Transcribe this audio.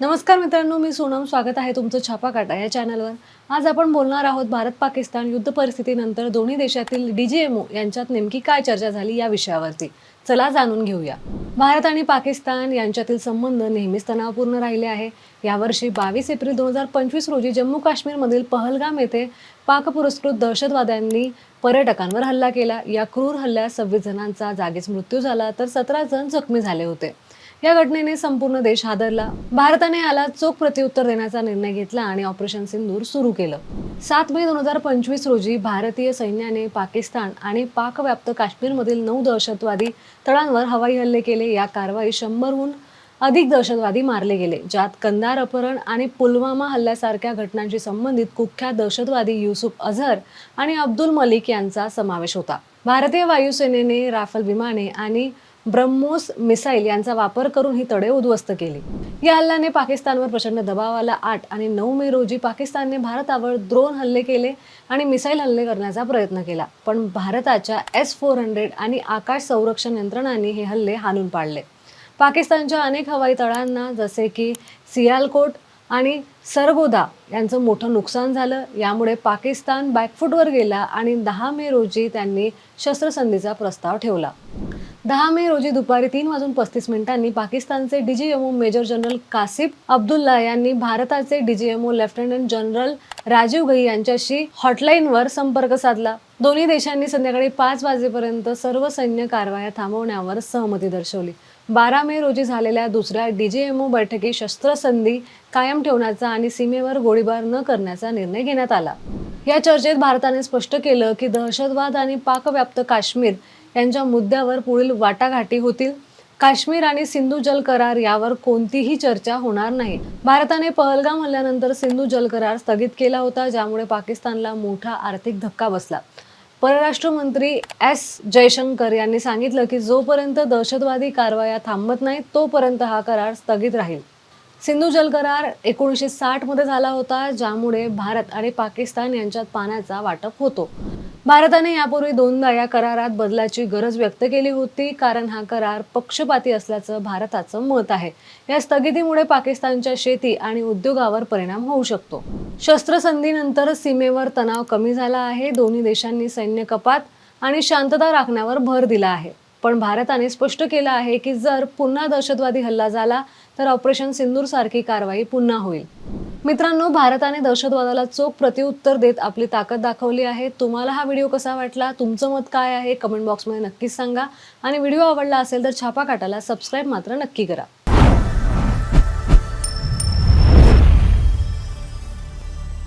नमस्कार मित्रांनो मी सोनम. स्वागत आहे तुमचं छापा काटा या चॅनलवर. आज आपण बोलणार आहोत भारत पाकिस्तान युद्ध परिस्थितीनंतर दोन्ही देशातील डीजीएमओ यांच्यात नेमकी काय चर्चा झाली या विषयावरती. चला जाणून घेऊया. भारत आणि पाकिस्तान यांच्यातील संबंध नेहमीच तणावपूर्ण राहिले आहे. यावर्षी बावीस एप्रिल दोन हजार पंचवीस रोजी जम्मू काश्मीरमधील पहलगाम येथे पाक पुरस्कृत दहशतवाद्यांनी पर्यटकांवर हल्ला केला. या क्रूर हल्ल्यात सव्वीस जणांचा जागीच मृत्यू झाला तर सतरा जण जखमी झाले होते. या घटनेने संपूर्ण देश हादरला. भारताने याला चोख प्रत्युत्तर देण्याचा निर्णय घेतला आणि ऑपरेशन सिंदूर सुरू केलं. सात मे दोन हजार पंचवीस रोजी भारतीय सैन्याने पाकिस्तान आणि पाकव्याप्त काश्मीरमधील नऊ दहशतवादी तळांवर हवाई हल्ले केले. या कारवाई शंभरहून अधिक दहशतवादी मारले गेले ज्यात कंदार अपहरण आणि पुलवामा हल्ल्यासारख्या घटनांशी संबंधित कुख्यात दहशतवादी युसुफ अझहर आणि अब्दुल मलिक यांचा समावेश होता. भारतीय वायुसेनेने राफेल विमाने आणि ब्रह्मोस मिसाईल यांचा वापर करून ही तडे उद्ध्वस्त केली. या हल्ल्याने पाकिस्तानवर प्रचंड दबाव आला. आठ आणि नऊ मे रोजी पाकिस्तानने भारतावर ड्रोन हल्ले केले आणि मिसाईल हल्ले करण्याचा प्रयत्न केला. पण भारताच्या एस फोर हंड्रेड आणि आकाश संरक्षण यंत्रणांनी हे हल्ले हाणून पाडले. पाकिस्तानच्या अनेक हवाई तळांना जसे की सियालकोट आणि सरगोदा यांचं मोठं नुकसान झालं. यामुळे पाकिस्तान बॅकफूटवर गेला आणि दहा मे रोजी त्यांनी शस्त्रसंधीचा प्रस्ताव ठेवला. दहा मे रोजी दुपारी तीन वाजून पस्तीस मिनिटांनी पाकिस्तानचे DGMO major general Kasif Abdullah यांनी भारताचे DGMO lieutenant general Rajiv Ghai यांच्याशी हॉटलाईनवर संपर्क साधला. दोन्ही देशांनी संध्याकाळी पाच वाजेपर्यंत सर्व सैन्य कारवाया थांबवण्यावर सहमती दर्शवली. बारा मे रोजी झालेल्या दुसऱ्या डीजीएमओ बैठकीत शस्त्रसंधी कायम ठेवण्याचा आणि सीमेवर गोळीबार न करण्याचा निर्णय घेण्यात आला. या चर्चेत भारताने स्पष्ट केलं की दहशतवाद आणि पाकव्याप्त काश्मीर यांच्या मुद्द्यावर पुढील वाटाघाटी होतील. काश्मीर आणि सिंधू जल करार यावर कोणतीही चर्चा होणार नाही. भारताने पहलगाम हल्ल्यानंतर सिंधू जल करार स्थगित केला होता ज्यामुळे पाकिस्तानला मोठा आर्थिक धक्का बसला. परराष्ट्र मंत्री एस. जयशंकर यांनी सांगितलं की जोपर्यंत दहशतवादी कारवाया थांबत नाहीत तोपर्यंत हा करार स्थगित राहील. सिंधू जल करार एकोणीसशे साठमध्ये झाला होता ज्यामुळे भारत आणि पाकिस्तान यांच्यात पाण्याचा वाटप होतो. भारताने यापूर्वी दोनदा या करारात बदलाची गरज व्यक्त केली होती कारण हा करार पक्षपाती असल्याचं भारताचं मत आहे. या स्थगितीमुळे पाकिस्तानच्या शेती आणि उद्योगावर परिणाम होऊ शकतो. शस्त्रसंधीनंतर सीमेवर तणाव कमी झाला आहे दोन्ही देशांनी सैन्य कपात आणि शांतता राखण्यावर भर दिला आहे. पण भारताने स्पष्ट केलं आहे की जर पुन्हा दहशतवादी हल्ला झाला तर ऑपरेशन सिंदूर सारखी कारवाई पुन्हा होईल. मित्रांनो भारताने दहशतवादाला चोख प्रत्युत्तर देत आपली ताकद दाखवली आहे. तुम्हाला हा व्हिडिओ कसा वाटला? तुमचं मत काय आहे? कमेंट बॉक्समध्ये नक्कीच सांगा. आणि व्हिडिओ आवडला असेल तर छापा काटाला सबस्क्राईब मात्र नक्की करा.